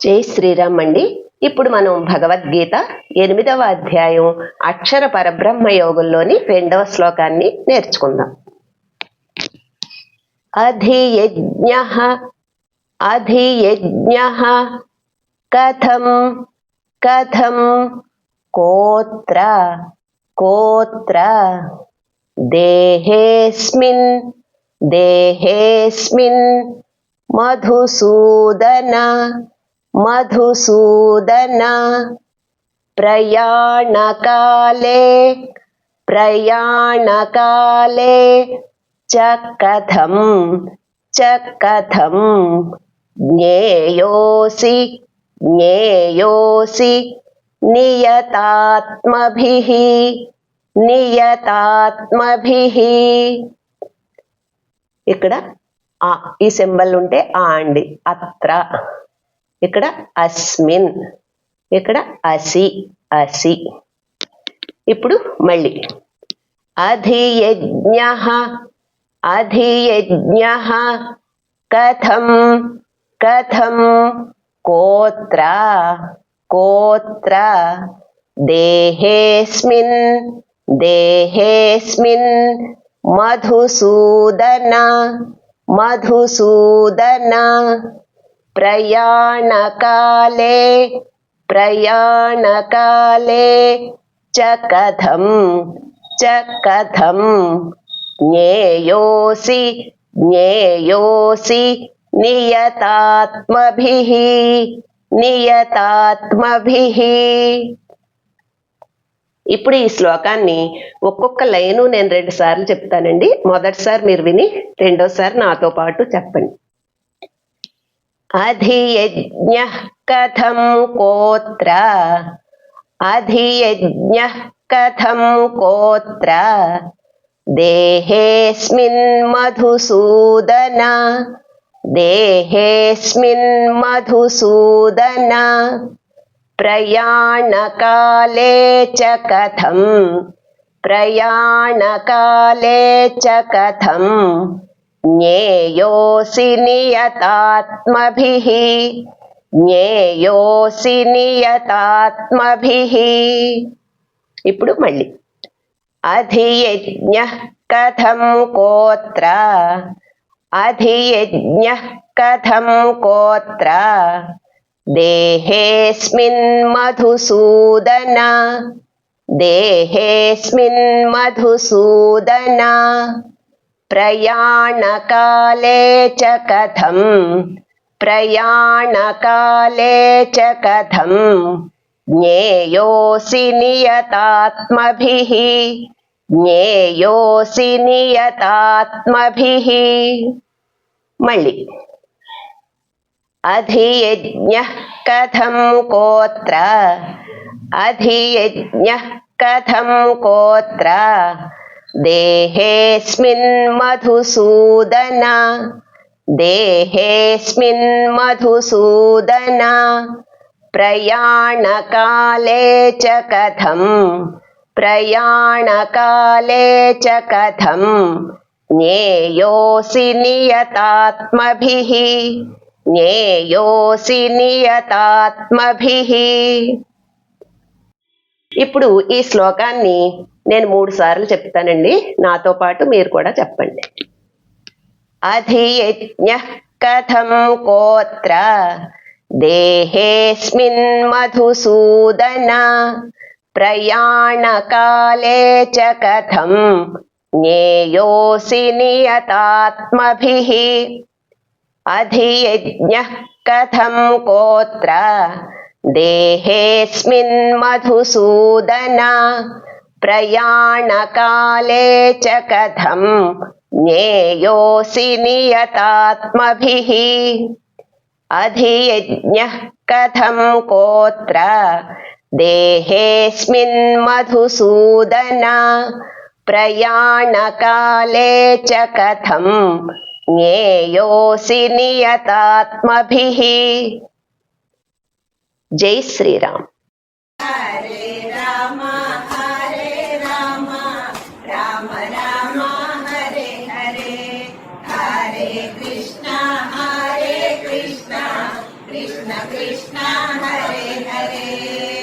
జై శ్రీరామ్ అండి. ఇప్పుడు మనం భగవద్గీత ఎనిమిదవ అధ్యాయం అక్షర పరబ్రహ్మ యోగంలోని రెండవ శ్లోకాన్ని నేర్చుకుందాం. అధియజ్ఞ అధియజ్ఞ కథం కథం కోత్ర కోత్ర దేహేస్మిన్ దేహేస్మిన్ మధుసూదన మధుసూదన ప్రయాణకాలే ప్రయాణకాలే చకథం చకథం జ్ఞేయోసి జ్ఞేయోసి నియతాత్మభిః నియతాత్మభిః ఇక్కడ ఆ ఈ సింబల్ ఉంటే ఆ అండి అత్ర. ఇక్కడ అస్మిన్ ఇక్కడ అసి అసి. ఇప్పుడు మళ్ళీ. అధియజ్ఞ అధియజ్ఞ కథం కథం కోత్ర కోత్ర దేహేస్మిన్ దేహేస్మిన్ మధుసూదన మధుసూదన. ప్రయాణకాలే ప్రయాణకాలే చ కథం చ కథం జ్ఞేయోసి జ్ఞేయోసి నియతాత్మభిః నియతాత్మభిః. ఇప్పుడు ఈ శ్లోకాన్ని ఒక్కొక్క లైను నేను రెండు సార్లు చెప్తానండి. మొదటిసారి మీరు విని రెండోసారి నాతో పాటు చెప్పండి. అధియజ్ఞ కథం కోత్ర అధియజ్ఞ కథం కోత్ర దేహేస్మిన్ మధుసూదన దేహేస్మిన్ మధుసూదన ప్రయాణకాలే చ కథం ప్రయాణకాలే చ కథం జ్ఞేయోసి నియతాత్మభిః జ్ఞేయోసి నియతాత్మభిః ఇప్పుడు మళ్ళీ. అధియజ్ఞ కథం కోత్ర। అధియజ్ఞ కథం కోత్ర। దేహేస్మిన్ మధుసూదన। దేహేస్మిన్ మధుసూదన। ప్రయాణకాలే చ కథం ప్రయాణకాలే చ కథం జ్ఞేయోసి నియతాత్మభిః జ్ఞేయోసి నియతాత్మభిః మళ్ళీ అధియజ్ఞ కథం కోత్ర అధియజ్ఞ కథం కోత్ర దేహేస్మిన్ మధుసూదన దేహేస్మిన్ మధుసూదన ప్రయాణకాలే చ కథం ప్రయాణకాలే చ కథం జ్ఞేయోసి నియతాత్మభిః జ్ఞేయోసి నియతాత్మభిః. ఇప్పుడు ఈ శ్లోకాన్ని నేను మూడు సార్లు చెప్తానండి. నాతో పాటు మీరు కూడా చెప్పండి. అధియజ్ఞ కథం కోత్ర దేహేస్మిన్ మధుసూదన ప్రయాణకాలే చ కథం జ్ఞేయోసి నియతాత్మభిః. అధియజ్ఞ కథం కోత్ర దేహేస్మిన్ మధుసూదన ప్రయాణకాలే చ కథం జ్ఞేయోసి నియతాత్మభిః అధియజ్ఞ కథం కోత్ర దేహేస్మిన్ మధుసూదన ప్రయాణకాలే చ కథం జ్ఞేయోసి నియతాత్మభిః జై శ్రీరామ్ Krishna Hare Hare